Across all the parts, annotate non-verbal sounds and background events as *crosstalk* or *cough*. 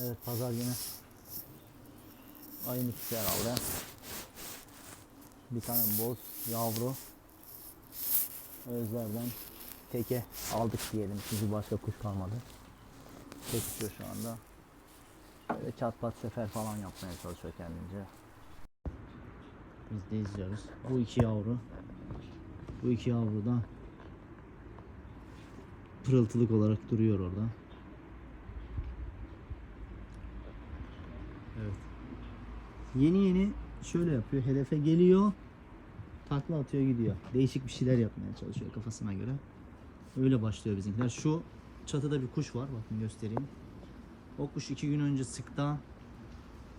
Evet pazar günü. Ayın ikisi herhalde. Bir tane boz yavru. Özlerden teke aldık diyelim. Çünkü başka kuş kalmadı. Tek uçuyor şu anda. Böyle çat pat sefer falan yapmaya çalışıyor kendince. Biz de izliyoruz. Bu iki yavru. Bu iki yavru da pırıltılık olarak duruyor orada. Yeni yeni şöyle yapıyor. Hedefe geliyor. Takla atıyor gidiyor. Değişik bir şeyler yapmaya çalışıyor kafasına göre. Öyle başlıyor bizimkiler. Şu çatıda bir kuş var. Bakın göstereyim. O kuş iki gün önce sıkta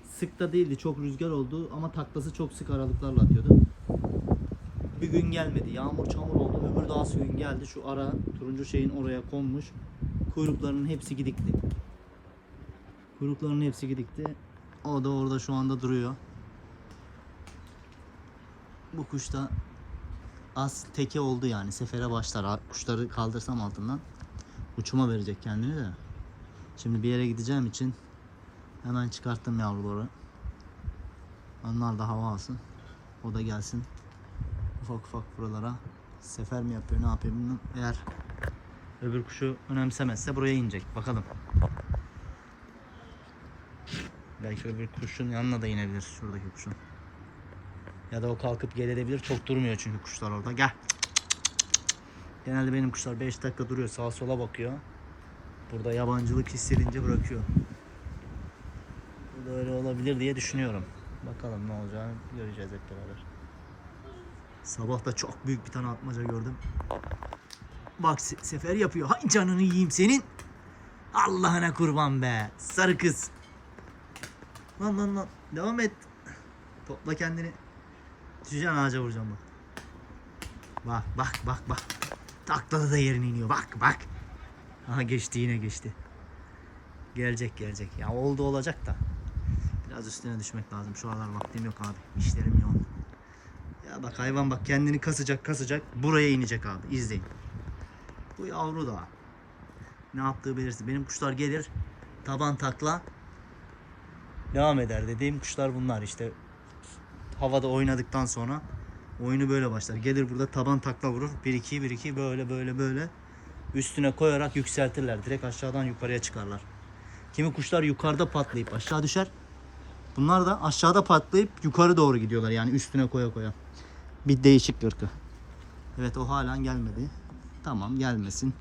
sıkta değildi. Çok rüzgar oldu ama taklası çok sık aralıklarla atıyordu. Bir gün gelmedi. Yağmur çamur oldu. Öbür daha gün geldi. Şu ara turuncu şeyin oraya konmuş. Kuyruklarının hepsi gidikti. Kuyruklarının hepsi gidikti. O da orada şu anda duruyor. Bu kuş da az teke oldu yani. Sefere başlar. Kuşları kaldırsam altından uçuma verecek kendini de. Şimdi bir yere gideceğim için hemen çıkarttım yavruları. Onlar da hava alsın. O da gelsin. Ufak ufak buralara sefer mi yapıyor ne yapıyor bilmiyorum. Eğer öbür kuşu önemsemezse buraya inecek. Bakalım. Belki öbür kuşun yanına da inebilir şuradaki kuşun. Ya da o kalkıp gelebilir. Çok durmuyor çünkü kuşlar orada. Gel. Genelde benim kuşlar 5 dakika duruyor. Sağa sola bakıyor. Burada yabancılık hissedince bırakıyor. Bu da öyle olabilir diye düşünüyorum. Bakalım ne olacağını göreceğiz hep beraber. Sabah da çok büyük bir tane atmaca gördüm. Bak se- sefer yapıyor. Hay canını yiyeyim senin. Allah'ına kurban be. Sarı kız. Lan lan lan. Devam et. Topla kendini. Düşeceksin ağaca vuracağım bak. Bak bak bak bak. Takladı da yerine iniyor. Bak bak. Aha geçti yine geçti. Gelecek gelecek. Ya oldu olacak da. Biraz üstüne düşmek lazım. Şu aralar vaktim yok abi. İşlerim yoğun. Ya bak hayvan bak kendini kasacak kasacak. Buraya inecek abi. İzleyin. Bu yavru da. Ne yaptığı belirsiz. Benim kuşlar gelir. Taban takla. Devam eder dediğim kuşlar bunlar işte. Havada oynadıktan sonra oyunu böyle başlar. Gelir burada taban takla vurur. 1-2 1-2 böyle böyle böyle. Üstüne koyarak yükseltirler. Direkt aşağıdan yukarıya çıkarlar. Kimi kuşlar yukarıda patlayıp aşağı düşer. Bunlar da aşağıda patlayıp yukarı doğru gidiyorlar. Yani üstüne koya koya. Bir değişik ırkı. Evet o halen gelmedi. Tamam gelmesin.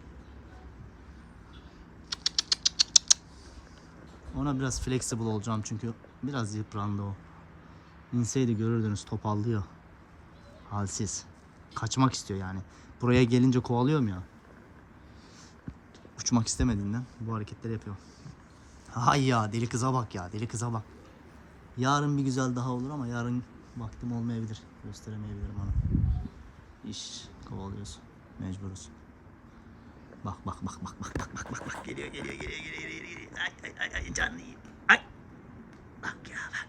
Ona biraz flexible olacağım çünkü biraz yıprandı o. İnseydi görürdünüz topallıyor. Halsiz. Kaçmak istiyor yani. Buraya gelince kovalıyorum ya. Uçmak istemediğinden bu hareketleri yapıyor. Hay ya deli kıza bak ya deli kıza bak. Yarın bir güzel daha olur ama yarın vaktim olmayabilir. Gösteremeyebilirim onu. İş kovalıyoruz. Mecburuz. Bak bak bak bak bak bak bak bak bak geliyor geliyor geliyor geliyor geliyor. Ay ay ay ay canlı. Ay. Bak ya bak.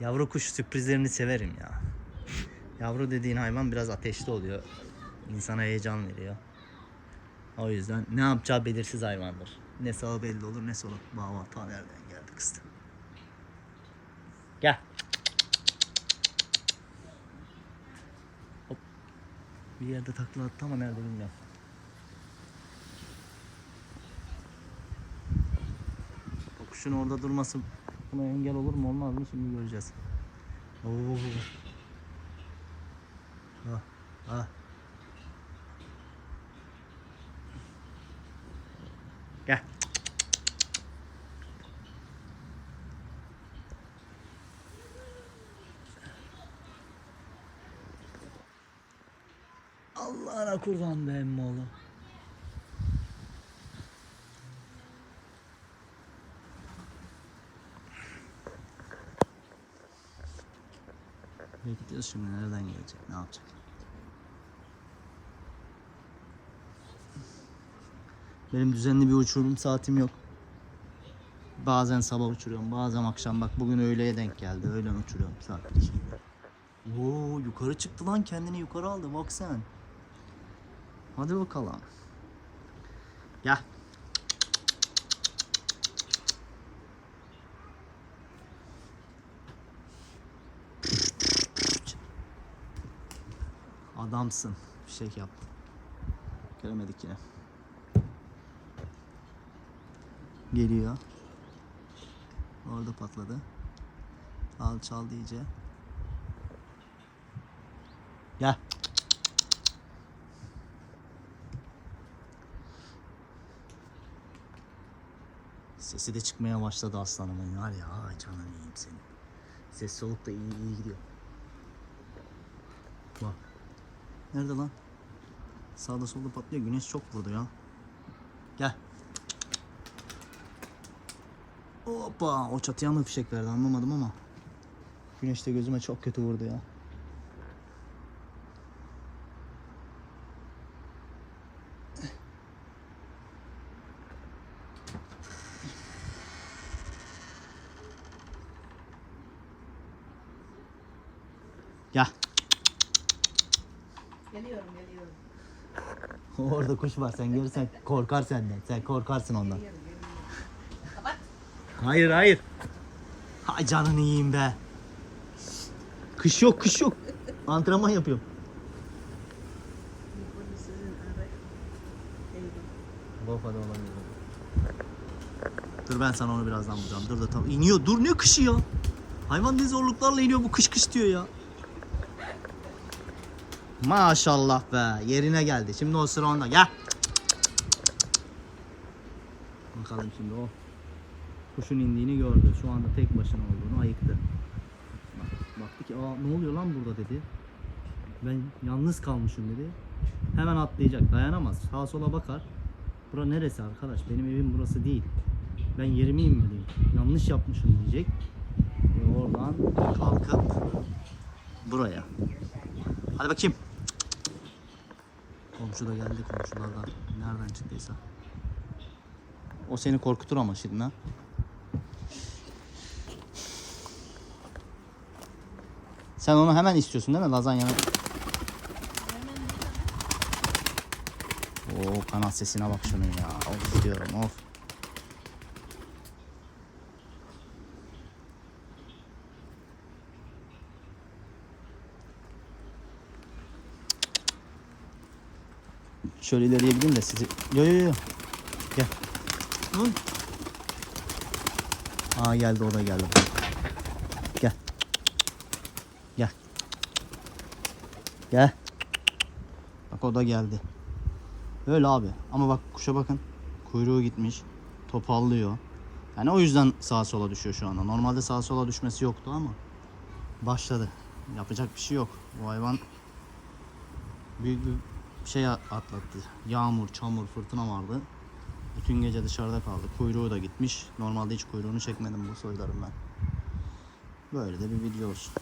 Yavru kuş sürprizlerini severim ya. Yavru dediğin hayvan biraz ateşli oluyor. İnsana heyecan veriyor. O yüzden ne yapacağı belirsiz hayvandır. Ne sağı belli olur ne solu. Baba ta nereden geldi kızdı. Gel. Bir yerde takla attı ama nerede bilmiyorum. O kuşun orada durması buna engel olur mu olmaz mı şimdi göreceğiz. Oo. Ah, ah. Gel. Kurban be emmoğlu. Bekliyoruz şimdi nereden gelecek, ne yapacak? Benim düzenli bir uçurum saatim yok. Bazen sabah uçuruyorum, bazen akşam. Bak bugün öğleye denk geldi. Öğlen uçuruyorum saat 2 gibi. Oo yukarı çıktı lan kendini yukarı aldı bak sen. Hadi bakalım. Gel. Adamsın. Bir şey yaptın. Göremedik yine. Geliyor. Orada patladı. Al çal diyece. Sesi de çıkmaya başladı aslanımın var ya ay canını yiyeyim senin. Ses soluk da iyi iyi gidiyor. Bak. Nerede lan? Sağda solda patlıyor. Güneş çok vurdu ya. Gel. Hoppa. O çatıya mı fişek verdi anlamadım ama. Güneş de gözüme çok kötü vurdu ya. Gel. Geliyorum geliyorum. *laughs* Orada kuş var sen görürsen korkar senden. Sen korkarsın ondan. Geliyorum geliyorum. Kapat. Hayır hayır. Hay canını yiyeyim be. Kış yok kış yok. Antrenman yapıyorum. Bofa'da olabilir. Dur ben sana onu birazdan bulacağım. Dur da tam iniyor. Dur ne kışı ya? Hayvan ne zorluklarla iniyor bu kış kış diyor ya. Maşallah be yerine geldi. Şimdi o sıra onda. Gel. Bakalım şimdi o kuşun indiğini gördü. Şu anda tek başına olduğunu ayıktı. Bak, baktı ki Aa, ne oluyor lan burada dedi. Ben yalnız kalmışım dedi. Hemen atlayacak dayanamaz. Sağa sola bakar. Bura neresi arkadaş? Benim evim burası değil. Ben yerimi inmeliyim. Yanlış yapmışım diyecek. Ve oradan kalkıp buraya. Hadi bakayım. Komşu da geldi komşulardan. Nereden çıktıysa. O seni korkutur ama şimdi ha. Sen onu hemen istiyorsun değil mi lazanya? Oo kanat sesine bak şunun ya. Of diyorum of. Şöyle ileriye gideyim de sizi... Yo yo yo. Gel. Hı? Aa geldi o da geldi. Gel. Gel. Gel. Bak o da geldi. Öyle abi. Ama bak kuşa bakın. Kuyruğu gitmiş. Topallıyor. Yani o yüzden sağa sola düşüyor şu anda. Normalde sağa sola düşmesi yoktu ama başladı. Yapacak bir şey yok. Bu hayvan büyük bir şey atlattı. Yağmur, çamur, fırtına vardı. Bütün gece dışarıda kaldı. Kuyruğu da gitmiş. Normalde hiç kuyruğunu çekmedim bu soylarım ben. Böyle de bir video olsun.